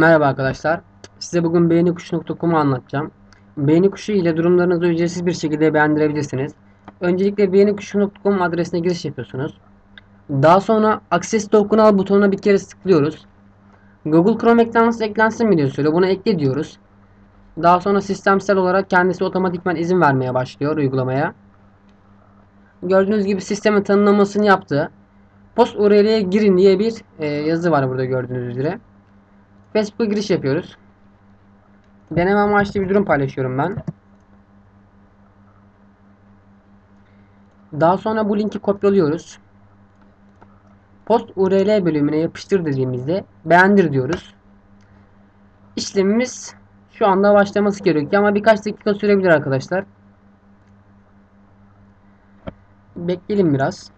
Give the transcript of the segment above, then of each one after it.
Merhaba arkadaşlar. Size bugün beğenikuşu.com'u anlatacağım. Beğeni kuşu ile durumlarınızı ücretsiz bir şekilde beğendirebilirsiniz. Öncelikle beğenikuşu.com adresine giriş yapıyorsunuz. Daha sonra Access Token al butonuna bir kere tıklıyoruz. Google Chrome eklensin eklensin mi diyor söylüyor. Bunu ekle diyoruz. Daha sonra sistemsel olarak kendisi otomatikman izin vermeye başlıyor uygulamaya. Gördüğünüz gibi sistemin tanımlamasını yaptı. Post URL'ye girin diye bir e, yazı var burada gördüğünüz üzere. Facebook'a giriş yapıyoruz. Deneme amaçlı bir durum paylaşıyorum ben. Daha sonra bu linki kopyalıyoruz. Post URL bölümüne yapıştır dediğimizde beğendir diyoruz. İşlemimiz şu anda başlaması gerekiyor ama birkaç dakika sürebilir arkadaşlar. Bekleyelim biraz.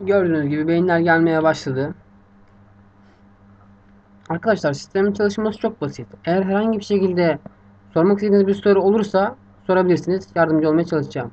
Gördüğünüz gibi beyinler gelmeye başladı. Arkadaşlar sistemin çalışması çok basit. Eğer herhangi bir şekilde sormak istediğiniz bir soru olursa sorabilirsiniz. Yardımcı olmaya çalışacağım.